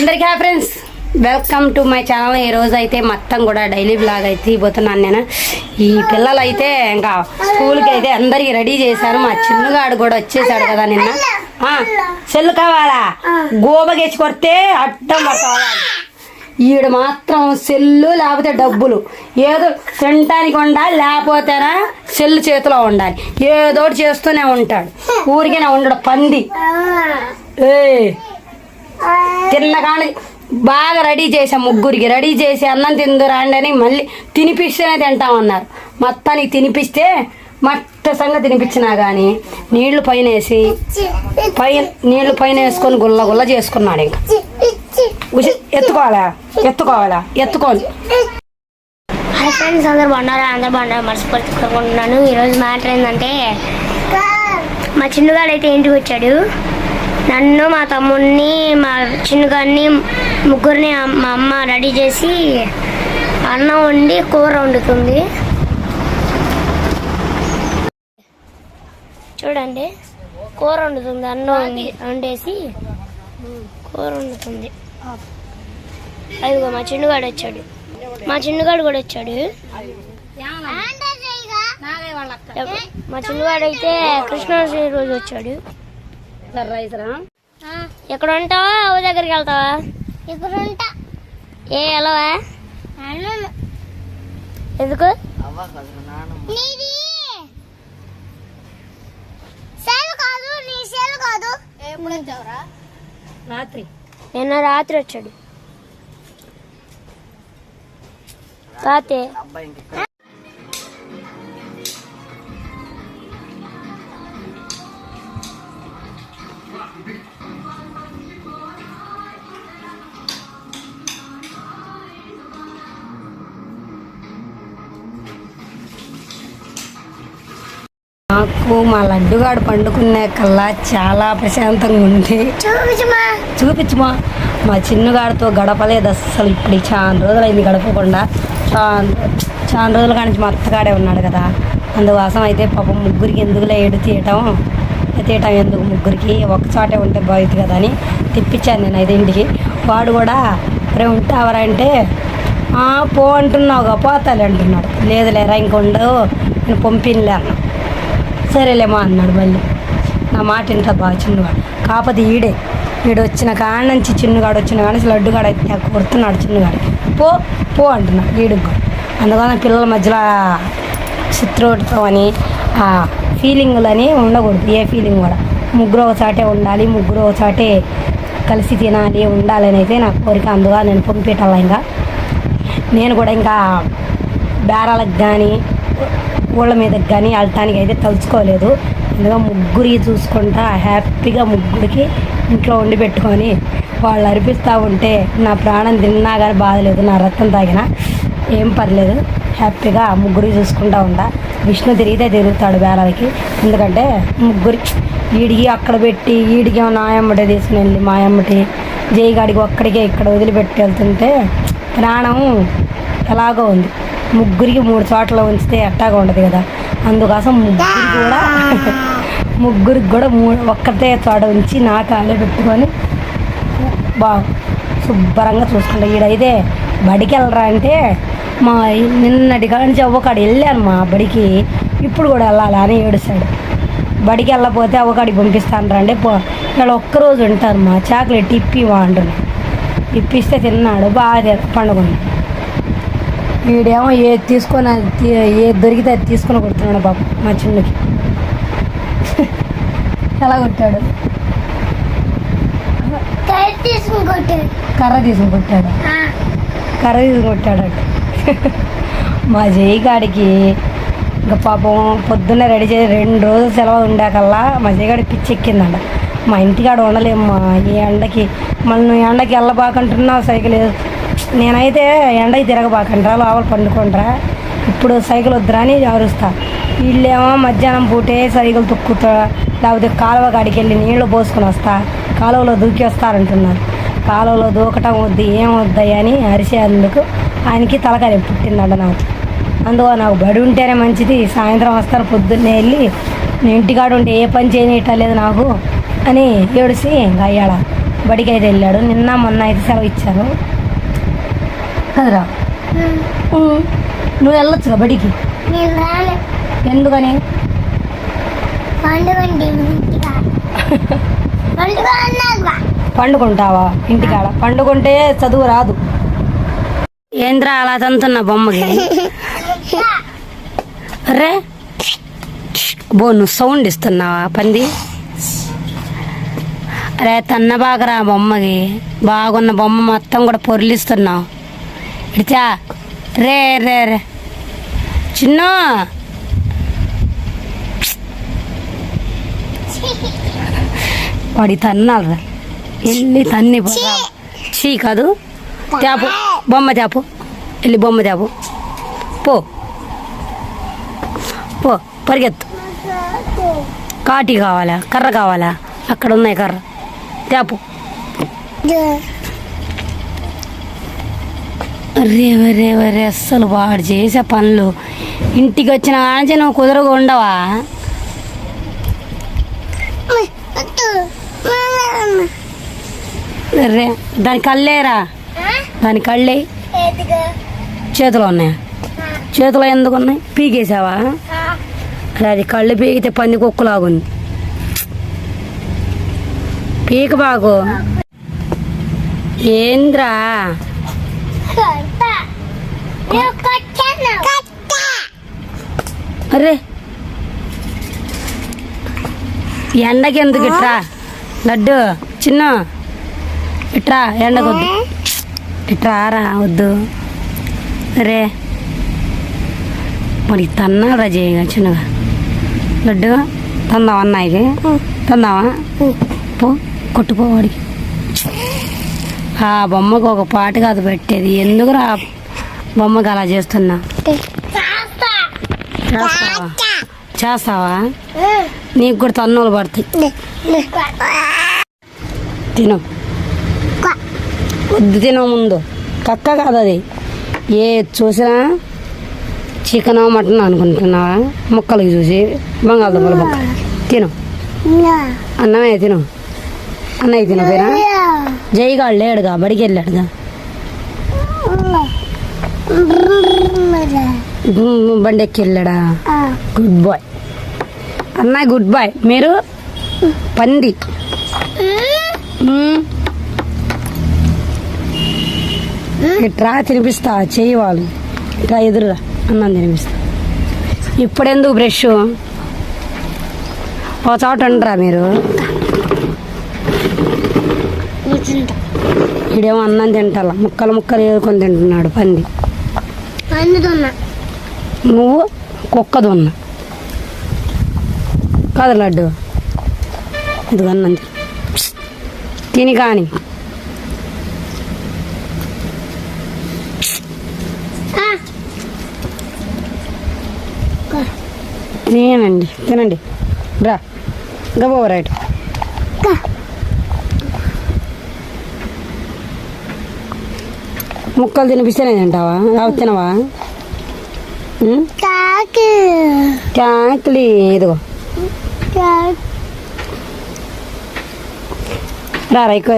అందరికీ hi friends. Welcome to my channel. ఈ రోజు అయితే మొత్తం కూడా డైలీ బ్లాగ్ అయితే ఇవ్వబోతున్నాను నేను. ఈ పిల్లలు అయితే ఇంకా స్కూల్కి అయితే అందరికి రెడీ చేశాను మా చిన్నగాడు కూడా వచ్చేసాడు కదా నిన్న. ఆ, సెల్లు కావాలా? గోబగేసి కొడితే అడ్డం ఈడు మాత్రం సెల్లు లేకపోతే డబ్బులు. ఏదో తినటానికి ఉండాలి లేకపోతేనా సెల్లు చేతిలో ఉండాలి. ఏదో చేస్తూనే ఉంటాడు. ఊరికేనే ఉండడు పంది. ఏ తిన్నగాని బాగా రెడీ చేసాం ముగ్గురికి రెడీ చేసి అన్నం తిందురాండి అని మళ్ళీ తినిపిస్తేనే తింటామన్నారు. మొత్తానికి తినిపిస్తే మట్ట సంగతి తినిపించినా కానీ నీళ్ళు పైన వేసి పైన నీళ్ళు పైన వేసుకొని గుల్ల గుల్ల చేసుకున్నాడు ఇంకా. ఎత్తుకోవాలా? ఎత్తుకోవాలా? ఎత్తుకోండి. హాయ్ ఫ్రెండ్స్ అందరు బాగున్నారా? అందరు బాగున్నారు? మనస్ఫూర్తి కోరుకుంటున్నాను ఈరోజు మ్యాటర్ ఏంటంటే మా చిన్నగాడు అయితే ఇంటికి వచ్చాడు? నన్ను మా తమ్ముడిని మా చిన్నగాడిని ముగ్గురిని మా అమ్మ రెడీ చేసి అన్నం వండి కూర వండుతుంది. చూడండి కూర వండుతుంది అన్నం వండి వండేసి కూర వండుతుంది. అదిగో మా చిన్నగాడు వచ్చాడు. మా చిన్నగాడు కూడా వచ్చాడు. మా చిన్నగాడు అయితే కృష్ణాష్టమి రోజు వచ్చాడు. రైసరా ఎక్కడ ఉంటావా ఓ దగ్గరికి వెళ్తావా? ఇక్కడ ఉంటా ఏ వెళ్ళవా? ఎందుకు? రాత్రి. నిన్న రాత్రి వచ్చాడు. తాతే నాకు మా లడ్డుగాడు పండుకునే కల్లా చాలా ప్రశాంతంగా ఉంది చూపించమా? చూపించుమా. మా చిన్నగాడితో గడపలేదు అస్సలు ఇప్పుడు. చాలా రోజులైంది గడపకుండా. చాలా చాలా రోజుల కాడి నుంచి మా అత్తగాడే ఉన్నాడు కదా. అందుకోసం అయితే పాపం ముగ్గురికి ఎందుకులే ఏడు తీయటం తీయటం ఎందుకు ముగ్గురికి? ఒక చోటే ఉంటే బాగుంది కదా అని తెప్పించాను నేను అయితే ఇంటికి వాడు కూడా రే ఉంటావరా అంటే? "ఆ, పో అంటున్నావుగా పోతాలి అంటున్నాడు. లేదు లేరా ఇంకొండు నేను పంపిణలే అన్నా సరేలేమో అన్నాడు మళ్ళీ నా మాట వింటా బాగా చిన్నవాడు. కాకపోతే ఈడే ఈడు వచ్చిన కాడ నుంచి చిన్నగాడు వచ్చిన కాడ నుంచి లడ్డుగాడు అయితే కొడుతున్నాడు చిన్నగాడికి. పో పో అంటున్నాడు ఈడుకు అందుకని పిల్లల మధ్యలో శత్రువుతో అని ఆ ఫీలింగులని ఉండకూడదు. ఏ ఫీలింగ్ కూడా. ముగ్గురు ఒకసాటే ఉండాలి ముగ్గురు ఒకసాటే కలిసి తినాలి ఉండాలని అయితే నా కోరిక. అందుగా నేను పంపించాలి ఇంకా. నేను కూడా ఇంకా బేరాలకు కానీ ఊళ్ళ మీదకి కానీ వెళ్ళటానికి అయితే తలుచుకోలేదు. ఎందుకంటే ముగ్గురికి చూసుకుంటా హ్యాపీగా ముగ్గురికి ఇంట్లో వండి పెట్టుకొని వాళ్ళు అరిపిస్తూ ఉంటే నా ప్రాణం తిన్నా కానీ బాధలేదు నా రక్తం తాగినా ఏం పర్లేదు. హ్యాపీగా ముగ్గురికి చూసుకుంటా ఉంటా. విష్ణు తిరిగితే తిరుగుతాడు బేరాలకి. ఎందుకంటే ముగ్గురి ఈడికి అక్కడ పెట్టి ఈడికి నాయమ్మటి తీసుకుని వెళ్ళి మాయమ్మటి జైగాడికి ఒక్కడికే ఇక్కడ వదిలిపెట్టి వెళ్తుంటే ప్రాణం ఎలాగో ఉంది. ముగ్గురికి మూడు చోట్ల ఉంచితే ఎట్టాగా ఉండదు కదా. అందుకోసం ముగ్గురికి కూడా ముగ్గురికి కూడా మూడు ఒక్కటే చోట ఉంచి నా కాళ్ళే పెట్టుకొని బాగా శుభ్రంగా చూసుకుంటా. ఈడైతే బడికి వెళ్ళరా అంటే మా నిన్నటి కాడ నుంచి అవ్వకాడు వెళ్ళాను మా బడికి. ఇప్పుడు కూడా వెళ్ళాలి అని ఏడుస్తాడు. బడికి వెళ్ళకపోతే అవ్వకాడికి పంపిస్తాను రండి. పో ఇక్కడ ఒక్కరోజు ఉంటారు మా. చాక్లెట్ ఇప్పి మా అంటున్నాడు ఇప్పిస్తే తిన్నాడు. బాగా పండుకున్నాడు వీడేమో ఏది తీసుకొని ఏది దొరికితే అది తీసుకొని కొడుతున్నాడు బాబు మా చిన్నకి. ఎలా కొట్టాడు? కర్ర తీసుకుని కొట్టాడు. కర్ర తీసుకుని కొట్టాడు? అటు మా జైగాడికి ఇంకా పాపం పొద్దున్నే రెడీ చేసి రెండు రోజులు సెలవు ఉండాకల్లా మా జైగాడి పిచ్చి ఎక్కిందంట. మా ఇంటికాడ ఉండలేమ్మా ఈ ఎండకి. మళ్ళీ నువ్వు ఎండకి వెళ్ళబాకంటున్నావు సైకిల్ నేనైతే ఎండ తిరగబాకండ్రా లోపల పండుకుంటారా ఇప్పుడు సైకిల్ వద్దురా అని అరుస్తా వీళ్ళేమో మధ్యాహ్నం పూటే సైకిల్ తొక్కుతా లేకపోతే కాలువ కాడికి వెళ్ళి నీళ్ళు పోసుకొని వస్తా కాలువలో దూకేస్తారంటున్నారు కాలువలో దూకటం వద్దు ఏం వద్దయ్య అని అరిసేందుకు ఆయనకి తలకాయ పుట్టిందంట నాకు. అందువల్ల నాకు బడి ఉంటేనే మంచిది సాయంత్రం వస్తారు పొద్దున్నే వెళ్ళి నేను ఇంటికాడ ఉంటే ఏ పని చేయనియటలేదు నాకు అని ఏడిసి అయ్యాడ? బడికి అయితే వెళ్ళాడు. నిన్న మొన్న అయితే సెలవు ఇచ్చారు. కదరా. నువ్వు వెళ్ళొచ్చుగా బడికి? ఎందుకని? పండుకుంటావా ఇంటికాడ? పండుకుంటే చదువు రాదు. ఏంద్రా అలా తంతున్నా బొమ్మకి? అరే బో నువ్వు సౌండ్ ఇస్తున్నావా పంది? అరే తన్న బాగరా బొమ్మకి. బాగున్న బొమ్మ మొత్తం కూడా పొర్లిస్తున్నావు. ఇడిచా. రే రే రే. చిన్న. వాడి తన్నాలరా వెళ్ళి తన్ని. చీ కాదు. తేపు బొమ్మ తేపు వెళ్ళి బొమ్మ తేపు పో. పో. పరిగెత్తు. కాటి కావాలా? కర్ర కావాలా? అక్కడ ఉన్నాయి కర్ర. తేపు అరే వరే వరే అస్సలు వాడు చేసే పనులు. ఇంటికి వచ్చిన కాంచి నువ్వు కుదరగా ఉండవా? రే దాని కళ్ళేరా దాని కళ్ళే చేతిలో ఉన్నాయా? చేతిలో ఎందుకు ఉన్నాయి? పీకేసావా? అరే అది కళ్ళు పీకితే పంది కుక్కలాగుంది. పీక బాగు. ఏంద్రా? అరే. ఎండకి ఎందుకు ఇట్రా లడ్డు చిన్న. ఇట్రా ఎండకొద్దు. ఇట్రా రా వద్దు. అరే. మరి తన్నారా చేయగా చిన్నగా. లడ్డు తందావా అన్నయ్యకి తందావా? పో కొట్టుకో వాడికి. ఆ బొమ్మకు ఒక పాట కాదు పెట్టేది. ఎందుకురా ఆ బొమ్మకి అలా చేస్తున్నా? చేస్తావా? చేస్తావా నీకు కూడా తన్నులు పడతాయి. తిను. వద్దు తినో ముందు. కక్క కాదు అది. ఏ చూసినా చికెన్ మటన్ అనుకుంటున్నావా? ముక్కలకి చూసి బంగాళదుంపల ముక్క. తిను. అన్నమే తిను. అన్నయ్య తిను పోయినా జైగాడు లేడుగా బడికి వెళ్ళాడుగా బండి ఎక్కి వెళ్ళాడా? గుడ్ బాయ్ అన్నయ్య గుడ్ బాయ్ మీరు? పంది. ఇట్రా తినిపిస్తా చెయ్యి వాళ్ళు ఇట్రా ఎదురురా. అన్నం తినిపిస్తా. ఇప్పుడెందుకు బ్రష్? ఓ చోట ఉండరా మీరు? ఇడేమో అన్నం తింటాల? ముక్కలు ముక్కలు ఏరుకొని తింటున్నాడు పంది. నువ్వు కుక్కదు ఉన్నా కాదు లడ్డు. ఇది అన్నం తిను. తిని కానీ. తినండి తినండి. రా. గబో రైట్. ముక్కలు తినిపిస్తేనే తింటావా? అవి తినవా? క్యాక్లీ ఇదిగో. రా రా. ఎక్కువ